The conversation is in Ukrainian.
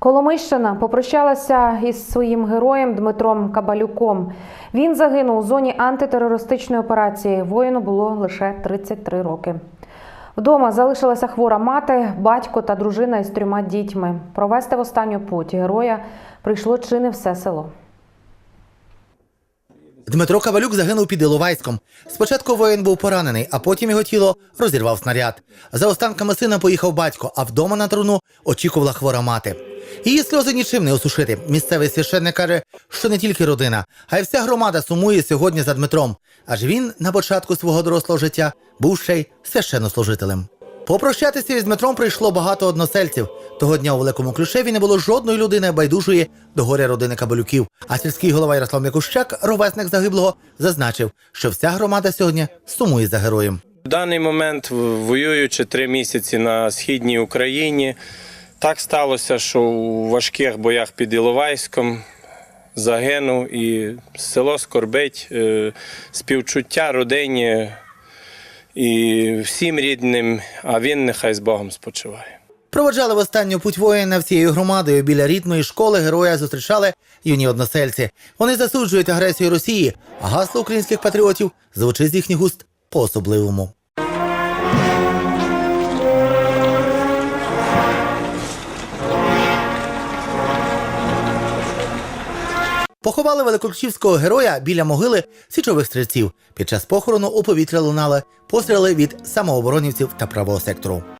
Коломийщина попрощалася із своїм героєм Дмитром Кабалюком. Він загинув у зоні антитерористичної операції. Воїну було лише 33 роки. Вдома залишилася хвора мати, батько та дружина із трьома дітьми. Провести в останню путь героя прийшло чи не все село. Дмитро Кавалюк загинув під Іловайськом. Спочатку воїн був поранений, а потім його тіло розірвав снаряд. За останками сина поїхав батько, а вдома на труну очікувала хвора мати. Її сльози нічим не осушити. Місцевий священник каже, що не тільки родина, а й вся громада сумує сьогодні за Дмитром. Аж він на початку свого дорослого життя був ще й священнослужителем. Попрощатися із Дмитром прийшло багато односельців. Того дня у великому ключеві не було жодної людини байдужої до горя родини Кабалюків. А сільський голова Ярослав Микущак, ровесник загиблого, зазначив, що вся громада сьогодні сумує за героєм. В даний момент, воюючи три місяці на східній Україні, так сталося, що у важких боях під Іловайськом загинув і село скорбить, е, співчуття родині і всім рідним, а він нехай з Богом спочиває. Проводжали в останню путь воїна всією громадою біля рідної школи героя зустрічали юні односельці. Вони засуджують агресію Росії, а гасло українських патріотів звучить з їхніх уст по-особливому. Поховали великоключівського героя біля могили січових стрільців. Під час похорону у повітря лунали постріли від самооборонівців та правого сектору.